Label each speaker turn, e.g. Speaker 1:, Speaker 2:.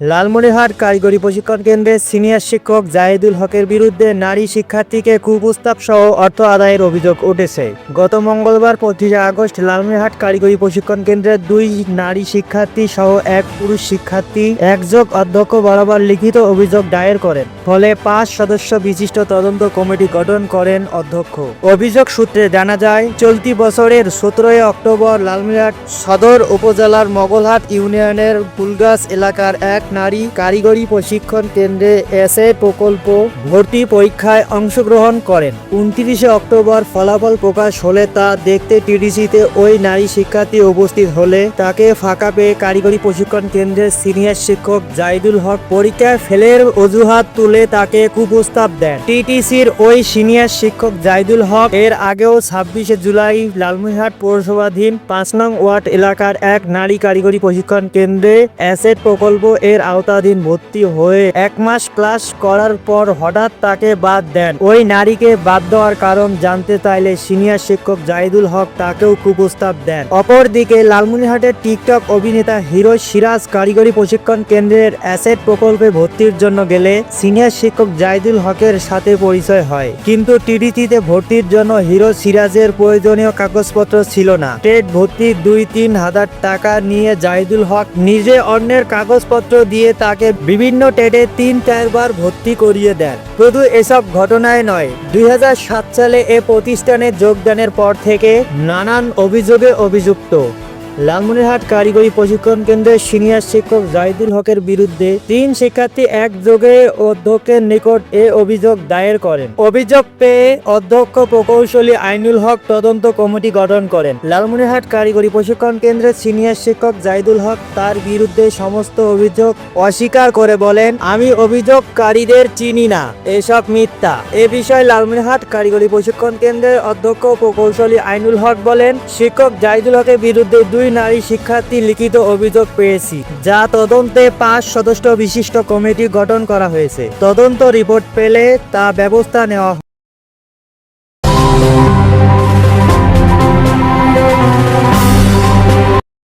Speaker 1: লালমনিরহাট কারিগরি প্রশিক্ষণ কেন্দ্রের সিনিয়র শিক্ষক জাহিদুল হকের বিরুদ্ধে নারী শিক্ষার্থীকে কুপ্রস্তাব সহ অর্থ আদায়ের অভিযোগ উঠেছে। গত মঙ্গলবার পঁচিশে আগস্ট লালমনিরহাট কারিগরি প্রশিক্ষণ কেন্দ্রের দুই নারী শিক্ষার্থী সহ এক পুরুষ শিক্ষার্থী একযোগ অধ্যক্ষ বরাবর লিখিত অভিযোগ দায়ের করেন। ফলে পাঁচ সদস্য বিশিষ্ট তদন্ত কমিটি গঠন করেন অধ্যক্ষ। অভিযোগ সূত্রে জানা যায়, চলতি বছরের সতেরোই অক্টোবর লালমিরহাট সদর উপজেলার মগলহাট ইউনিয়নের ফুলগাছ এলাকার এক নারী কারিগরি প্রশিক্ষণ কেন্দ্রে এসএ প্রকল্প ভর্তি পরীক্ষায় অংশগ্রহণ করেন। উনত্রিশে অক্টোবর ফলাফল প্রকাশ হলে তা দেখতে টিডিসিতে ওই নারী শিক্ষার্থী উপস্থিত হলে তাকে ফাঁকা পেয়ে কারিগরি প্রশিক্ষণ কেন্দ্রের সিনিয়র শিক্ষক জাইদুল হক পরীক্ষায় ফেলের অজুহাত তুলে তাকে কুপ্রস্তাব দেন। টিটিসির ওই সিনিয়র শিক্ষক জাইদুল হক এর আগেও ছাব্বিশে জুলাই লালমনিরহাট পৌরসভাধীন পাঁচ নং ওয়ার্ড এলাকার এক নারী কারিগরি প্রশিক্ষণ কেন্দ্রে অ্যাসেট প্রকল্প এর আওতাধীন ভর্তি হয়ে এক মাস ক্লাস করার পর হঠাৎ তাকে বাদ দেন। ওই নারীকে বাদ দেওয়ার কারণ জানতে চাইলে সিনিয়র শিক্ষক জাহিদুল হক তাকেও কুপ্রস্তাব দেন। অপরদিকে লালমনিরহাটের টিকটক অভিনেতা হিরো সিরাজ কারিগরি প্রশিক্ষণ কেন্দ্রের অ্যাসেট প্রকল্পে ভর্তির জন্য গেলে সিনিয়র শিক্ষক জাহিদুল হকের সাথে পরিচয় হয়। কিন্তু টিডিটিতে ভর্তির জন্য হিরো সিরাজের প্রয়োজনীয় কাগজপত্র ছিল না। টেট ভর্তির দুই তিন হাজার টাকা নিয়ে জাহিদুল হক নিজে অন্যের কাগজপত্র দিয়ে তাকে বিভিন্ন টেটে তিন চারবার ভর্তি করিয়ে দেন। শুধু এসব ঘটনায় নয়, দুই সালে এ প্রতিষ্ঠানে যোগদানের পর থেকে নানান অভিযোগে অভিযুক্ত। লালমনিরহাট কারিগরি প্রশিক্ষণ কেন্দ্রের সিনিয়র শিক্ষক জাহিদুল হকের বিরুদ্ধে তিন শিক্ষার্থী একযোগে অধ্যক্ষের নিকট এ অভিযোগ দায়ের করেন। অভিযোগ পেয়ে অধ্যক্ষ প্রকৌশলী আইনুল হক তদন্ত কমিটি গঠন করেন। লালমনিরহাট কারিগরি প্রশিক্ষণ কেন্দ্রের সিনিয়র শিক্ষক জাহিদুল হক তার বিরুদ্ধে সমস্ত অভিযোগ অস্বীকার করে বলেন, আমি অভিযোগকারীদের চিনি না। এসব মিথ্যা। এ বিষয়ে লালমনিরহাট কারিগরি প্রশিক্ষণ কেন্দ্রের অধ্যক্ষ প্রকৌশলী আইনুল হক বলেন, শিক্ষক জাহিদুল হকের বিরুদ্ধে দুই নারী শিক্ষার্থী লিখিত অভিযোগ পেয়েছি, যা তদন্তে পাঁচ সদস্য বিশিষ্ট কমিটি গঠন করা হয়েছে তদন্ত রিপোর্ট পেলে তা ব্যবস্থা নেওয়া।